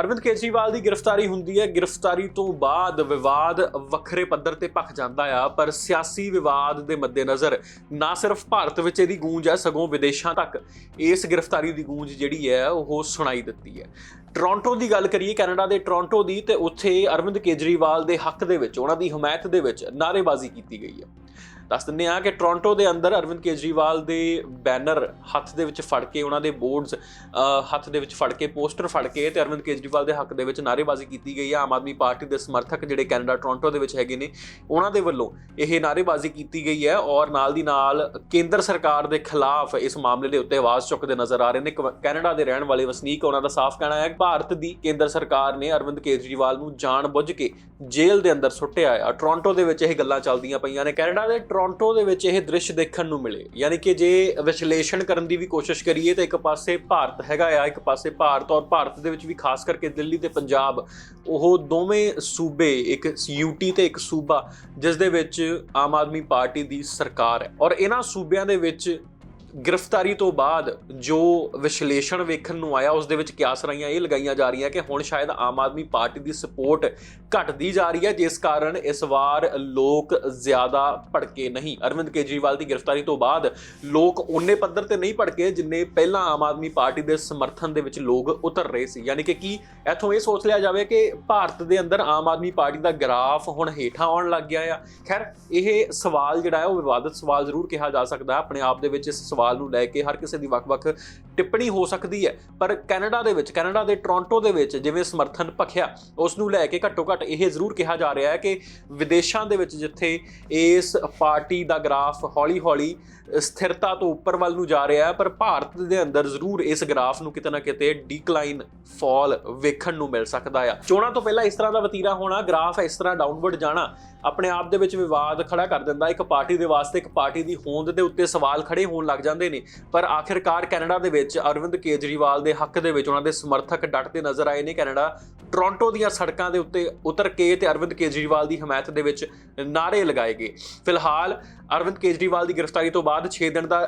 ਅਰਵਿੰਦ ਕੇਜਰੀਵਾਲ ਦੀ ਗ੍ਰਿਫਤਾਰੀ ਹੁੰਦੀ ਹੈ। ਗ੍ਰਿਫਤਾਰੀ ਤੋਂ ਬਾਅਦ ਵਿਵਾਦ ਵੱਖਰੇ ਪੱਧਰ ਤੇ ਭਖ ਜਾਂਦਾ ਆ, ਪਰ ਸਿਆਸੀ ਵਿਵਾਦ ਦੇ ਮੱਦੇਨਜ਼ਰ ਨਾ ਸਿਰਫ ਭਾਰਤ ਵਿੱਚ ਇਹਦੀ ਗੂੰਜ ਹੈ, ਸਗੋਂ ਵਿਦੇਸ਼ਾਂ ਤੱਕ ਇਸ ਗ੍ਰਿਫਤਾਰੀ ਦੀ ਗੂੰਜ ਜਿਹੜੀ ਹੈ, ਉਹ ਸੁਣਾਈ ਦਿੱਤੀ ਹੈ। ਟੋਰਾਂਟੋ ਦੀ ਗੱਲ ਕਰੀਏ, ਕੈਨੇਡਾ ਦੇ ਟੋਰਾਂਟੋ ਦੀ, ਤੇ ਉੱਥੇ ਅਰਵਿੰਦ ਕੇਜਰੀਵਾਲ ਦੇ ਹੱਕ ਦੇ ਵਿੱਚ, ਉਹਨਾਂ ਦੀ ਹਮਾਇਤ ਦੇ ਵਿੱਚ ਨਾਅਰੇਬਾਜ਼ੀ ਕੀਤੀ ਗਈ ਹੈ। ਦੱਸ ਦਿੰਦੇ ਆ ਕਿ ਟੋਰਾਂਟੋ ਦੇ ਅੰਦਰ ਅਰਵਿੰਦ ਕੇਜਰੀਵਾਲ ਦੇ ਬੈਨਰ ਹੱਥ ਦੇ ਵਿੱਚ ਫੜ ਕੇ ਉਹਨਾਂ ਦੇ ਬੋਰਡਸ ਹੱਥ ਦੇ ਵਿੱਚ ਫੜ ਕੇ, ਪੋਸਟਰ ਫੜ ਕੇ ਤੇ ਅਰਵਿੰਦ ਕੇਜਰੀਵਾਲ ਦੇ ਹੱਕ ਦੇ ਵਿੱਚ ਨਾਅਰੇਬਾਜ਼ੀ ਕੀਤੀ ਗਈ ਹੈ। ਆਮ ਆਦਮੀ ਪਾਰਟੀ ਦੇ ਸਮਰਥਕ ਜਿਹੜੇ ਕੈਨੇਡਾ ਟੋਰਾਂਟੋ ਦੇ ਵਿੱਚ ਹੈਗੇ ਨੇ, ਉਹਨਾਂ ਦੇ ਵੱਲੋਂ ਇਹ ਨਾਅਰੇਬਾਜ਼ੀ ਕੀਤੀ ਗਈ ਹੈ ਔਰ ਨਾਲ ਦੀ ਨਾਲ ਕੇਂਦਰ ਸਰਕਾਰ ਦੇ ਖਿਲਾਫ ਇਸ ਮਾਮਲੇ ਦੇ ਉੱਤੇ ਆਵਾਜ਼ ਚੁੱਕਦੇ ਨਜ਼ਰ ਆ ਰਹੇ ਨੇ। ਕੈਨੇਡਾ ਦੇ ਰਹਿਣ ਵਾਲੇ ਵਸਨੀਕ, ਉਹਨਾਂ ਦਾ ਸਾਫ਼ ਕਹਿਣਾ ਹੈ ਕਿ ਭਾਰਤ ਦੀ ਕੇਂਦਰ ਸਰਕਾਰ ਨੇ ਅਰਵਿੰਦ ਕੇਜਰੀਵਾਲ ਨੂੰ ਜਾਣਬੁੱਝ ਕੇ ਜੇਲ੍ਹ ਦੇ ਅੰਦਰ ਸੁੱਟਿਆ ਆ ਟੋਰਾਂਟੋ ਦੇ ਵਿੱਚ ਇਹ ਗੱਲਾਂ ਚੱਲਦੀਆਂ ਪਈਆਂ ਨੇ। ਕੈਨੇਡਾ ਦੇ ਟੋਰਾਂਟੋ ਦੇ ਵਿੱਚ ਇਹ ਦ੍ਰਿਸ਼ ਦੇਖਣ ਨੂੰ ਮਿਲੇ। ਯਾਨੀ ਕਿ ਜੇ ਵਿਸ਼ਲੇਸ਼ਣ ਕਰਨ ਦੀ ਵੀ ਕੋਸ਼ਿਸ਼ ਕਰੀਏ ਤਾਂ ਇੱਕ ਪਾਸੇ ਭਾਰਤ ਹੈਗਾ ਆ, ਇੱਕ ਪਾਸੇ ਭਾਰਤ ਔਰ ਭਾਰਤ ਦੇ ਵਿੱਚ ਵੀ ਖਾਸ ਕਰਕੇ ਦਿੱਲੀ ਤੇ ਪੰਜਾਬ, ਉਹ ਦੋਵੇਂ ਸੂਬੇ, ਇੱਕ ਯੂਟੀ ਤੇ ਇੱਕ ਸੂਬਾ, ਜਿਸ ਦੇ ਵਿੱਚ ਆਮ ਆਦਮੀ ਪਾਰਟੀ ਦੀ ਸਰਕਾਰ ਹੈ। ਔਰ ਇਹਨਾਂ ਸੂਬਿਆਂ ਦੇ ਵਿੱਚ ਗ੍ਰਿਫਤਾਰੀ ਤੋਂ ਬਾਅਦ ਜੋ ਵਿਸ਼ਲੇਸ਼ਣ ਵੇਖਣ ਨੂੰ ਆਇਆ, ਉਸ ਦੇ ਵਿੱਚ ਕਿਆਸਰਾਈਆਂ ਇਹ ਲਗਾਈਆਂ ਜਾ ਰਹੀਆਂ ਕਿ ਹੁਣ ਸ਼ਾਇਦ ਆਮ ਆਦਮੀ ਪਾਰਟੀ ਦੀ ਸਪੋਰਟ ਘਟਦੀ ਜਾ ਰਹੀ ਹੈ, ਜਿਸ ਕਾਰਨ ਇਸ ਵਾਰ ਲੋਕ ਜ਼ਿਆਦਾ ਭੜਕੇ ਨਹੀਂ। ਅਰਵਿੰਦ ਕੇਜਰੀਵਾਲ ਦੀ ਗ੍ਰਿਫਤਾਰੀ ਤੋਂ ਬਾਅਦ ਲੋਕ ਉਹਨੇ ਪੱਧਰ ਤੇ ਨਹੀਂ ਭੜਕੇ, ਜਿੰਨੇ ਪਹਿਲਾਂ ਆਮ ਆਦਮੀ ਪਾਰਟੀ ਦੇ ਸਮਰਥਨ ਦੇ ਵਿੱਚ ਲੋਕ ਉਤਰ ਰਹੇ ਸੀ। ਯਾਨੀ ਕਿ ਕੀ ਇੱਥੋਂ ਇਹ ਸੋਚ ਲਿਆ ਜਾਵੇ ਕਿ ਭਾਰਤ ਦੇ ਅੰਦਰ ਆਮ ਆਦਮੀ ਪਾਰਟੀ ਦਾ ਗ੍ਰਾਫ ਹੁਣ ਹੇਠਾਂ ਆਉਣ ਲੱਗ ਗਿਆ ਆ। ਖੈਰ, ਇਹ ਸਵਾਲ ਜਿਹੜਾ ਹੈ, ਉਹ ਵਿਵਾਦਤ ਸਵਾਲ ਜ਼ਰੂਰ ਕਿਹਾ ਜਾ ਸਕਦਾ ਹੈ। ਆਪਣੇ ਆਪ ਦੇ ਵਿੱਚ ਇਸ ਸਵਾਲ ਨੂੰ ਲੈ ਕੇ ਹਰ ਕਿਸੇ ਦੀ ਵੱਖ-ਵੱਖ ਟਿੱਪਣੀ ਹੋ ਸਕਦੀ ਹੈ। ਪਰ ਕੈਨੇਡਾ ਦੇ ਵਿੱਚ, ਕੈਨੇਡਾ ਦੇ ਟੋਰਾਂਟੋ ਦੇ ਵਿੱਚ ਜਿਵੇਂ ਸਮਰਥਨ ਭਖਿਆ, ਉਸ ਨੂੰ ਲੈ ਕੇ ਘੱਟੋ ਘੱਟ ਇਹ ਜ਼ਰੂਰ ਕਿਹਾ ਜਾ ਰਿਹਾ ਹੈ ਕਿ ਵਿਦੇਸ਼ਾਂ ਦੇ ਵਿੱਚ ਜਿੱਥੇ ਇਸ ਪਾਰਟੀ ਦਾ ਗ੍ਰਾਫ ਹੌਲੀ-ਹੌਲੀ ਸਥਿਰਤਾ ਤੋਂ ਉੱਪਰ ਵੱਲ ਨੂੰ ਜਾ ਰਿਹਾ ਹੈ, ਪਰ ਭਾਰਤ ਦੇ ਅੰਦਰ ਜ਼ਰੂਰ ਇਸ ਗ੍ਰਾਫ ਨੂੰ ਕਿਤੇ ਨਾ ਕਿਤੇ ਡਿਕਲਾਈਨ ਫਾਲ ਵੇਖਣ ਨੂੰ ਮਿਲ ਸਕਦਾ ਆ। ਚੋਣਾਂ ਤੋਂ ਪਹਿਲਾਂ ਇਸ ਤਰ੍ਹਾਂ ਦਾ ਵਤੀਰਾ ਹੋਣਾ, ਗ੍ਰਾਫ ਇਸ ਤਰ੍ਹਾਂ ਡਾਊਨਵਰਡ ਜਾਣਾ, ਆਪਣੇ ਆਪ ਦੇ ਵਿੱਚ ਵਿਵਾਦ ਖੜਾ ਕਰ ਦਿੰਦਾ, ਇੱਕ ਪਾਰਟੀ ਦੇ ਵਾਸਤੇ ਇੱਕ ਪਾਰਟੀ ਦੀ ਹੋਂਦ ਦੇ ਉੱਤੇ ਸਵਾਲ ਖੜੇ ਹੋਣ ਲੱਗ ਜਾਂਦੇ ਨੇ। ਪਰ ਆਖਿਰਕਾਰ ਕੈਨੇਡਾ ਦੇ ਵਿੱਚ ਅਰਵਿੰਦ ਕੇਜਰੀਵਾਲ ਦੇ ਹੱਕ ਦੇ ਵਿੱਚ ਉਹਨਾਂ ਦੇ ਸਮਰਥਕ ਡਟਦੇ ਨਜ਼ਰ ਆਏ ਨੇ। ਕੈਨੇਡਾ ਟੋਰਾਂਟੋ ਦੀਆਂ ਸੜਕਾਂ ਦੇ ਉੱਤੇ ਉਤਰ ਕੇ ਤੇ ਅਰਵਿੰਦ ਕੇਜਰੀਵਾਲ ਦੀ ਹਮਾਇਤ ਦੇ ਵਿੱਚ ਨਾਰੇ ਲਗਾਏ ਗਏ। ਫਿਲਹਾਲ ਅਰਵਿੰਦ ਕੇਜਰੀਵਾਲ ਦੀ ਗ੍ਰਿਫਤਾਰੀ ਤੋਂ ਬਾਅਦ 6 ਦਿਨ ਦਾ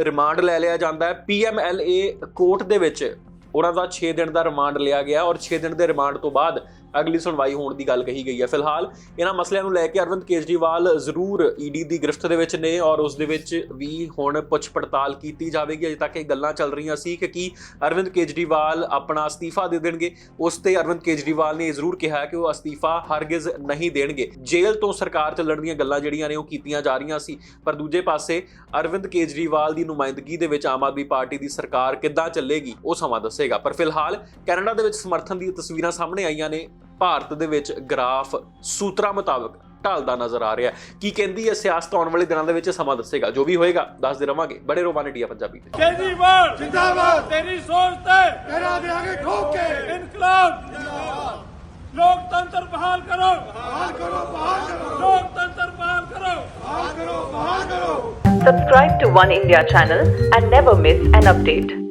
ਰਿਮਾਂਡ ਲੈ ਲਿਆ ਜਾਂਦਾ ਹੈ। ਪੀਐਮਐਲਏ ਕੋਰਟ ਦੇ ਵਿੱਚ ਉਹਨਾਂ ਦਾ 6 ਦਿਨ ਦਾ ਰਿਮਾਂਡ ਲਿਆ ਗਿਆ ਔਰ 6 ਦਿਨ ਦੇ ਰਿਮਾਂਡ ਤੋਂ ਬਾਅਦ ਅਗਲੀ ਸੁਣਵਾਈ ਹੋਣ ਦੀ ਗੱਲ ਕਹੀ ਗਈ ਹੈ। ਫਿਲਹਾਲ ਇਹਨਾਂ ਮਸਲਿਆਂ ਨੂੰ ਲੈ ਕੇ ਅਰਵਿੰਦ ਕੇਜਰੀਵਾਲ ਜ਼ਰੂਰ ਈਡੀ ਦੀ ਗ੍ਰਿਫਤ ਦੇ ਵਿੱਚ ਨੇ ਔਰ ਉਸ ਦੇ ਵਿੱਚ ਵੀ ਹੁਣ ਪੁੱਛ ਪੜਤਾਲ ਕੀਤੀ ਜਾਵੇਗੀ। ਅਜੇ ਤੱਕ ਇਹ ਗੱਲਾਂ ਚੱਲ ਰਹੀਆਂ ਸੀ ਕਿ ਕੀ ਅਰਵਿੰਦ ਕੇਜਰੀਵਾਲ ਆਪਣਾ ਅਸਤੀਫਾ ਦੇ ਦੇਣਗੇ। ਉਸ ਤੇ ਅਰਵਿੰਦ ਕੇਜਰੀਵਾਲ ਨੇ ਇਹ ਜ਼ਰੂਰ ਕਿਹਾ ਕਿ ਉਹ ਅਸਤੀਫਾ ਹਰਗਿਜ਼ ਨਹੀਂ ਦੇਣਗੇ। ਜੇਲ੍ਹ ਤੋਂ ਸਰਕਾਰ ਚੱਲਣ ਦੀਆਂ ਗੱਲਾਂ ਜਿਹੜੀਆਂ ਨੇ ਉਹ ਕੀਤੀਆਂ ਜਾ ਰਹੀਆਂ ਸੀ। ਪਰ ਦੂਜੇ ਪਾਸੇ ਅਰਵਿੰਦ ਕੇਜਰੀਵਾਲ ਦੀ ਨੁਮਾਇੰਦਗੀ ਦੇ ਵਿੱਚ ਆਮ ਆਦਮੀ ਪਾਰਟੀ ਦੀ ਸਰਕਾਰ ਕਿੱਦਾਂ ਚੱਲੇਗੀ, ਉਹ ਸਮਾਂ ਦੱਸੇਗਾ। ਪਰ ਫਿਲਹਾਲ ਕੈਨੇਡਾ ਦੇ ਵਿੱਚ ਸਮਰਥਨ ਦੀਆਂ ਤਸਵੀਰਾਂ ਸਾਹਮਣੇ ਆਈਆਂ ਨੇ। ਭਾਰਤ ਦੇ ਵਿੱਚ ਗ੍ਰਾਫ ਸੂਤਰਾਂ ਮੁਤਾਬਕ ਢਲਦਾ ਨਜ਼ਰ ਆ ਰਿਹਾ ਹੈ। ਕੀ ਕਹਿੰਦੀ ਹੈ ਸਿਆਸਤ ਆਉਣ ਵਾਲੇ ਦਿਨਾਂ ਦੇ ਵਿੱਚ ਸਮਾਂ ਦੱਸੇਗਾ? ਜੋ ਵੀ ਹੋਏਗਾ ਦੱਸਦੇ ਰਵਾਂਗੇ। ਬੜੇ ਰੋਵਾਨ ਇੰਡੀਆ ਪੰਜਾਬੀ ਤੇ। ਕੇਜਰੀਵਾਲ! ਜਿੰਦਾਬਾਦ! ਤੇਰੀ ਸੋਚ ਤੇ ਕਹਿਣਾ ਦੇਾਂਗੇ ਠੋਕ! ਕੇ ਇਨਕਲਾਬ ਲੋਕਤੰਤਰ ਬਹਾਲ ਕਰੋ! ਬਹਾਲ ਕਰੋ ਬਹਾਲ ਕਰੋ! ਲੋਕਤੰਤਰ ਬਹਾਲ ਕਰੋ! ਬਹਾਲ ਕਰੋ ਬਹਾਲ ਕਰੋ! Subscribe to One India channel and never miss an update.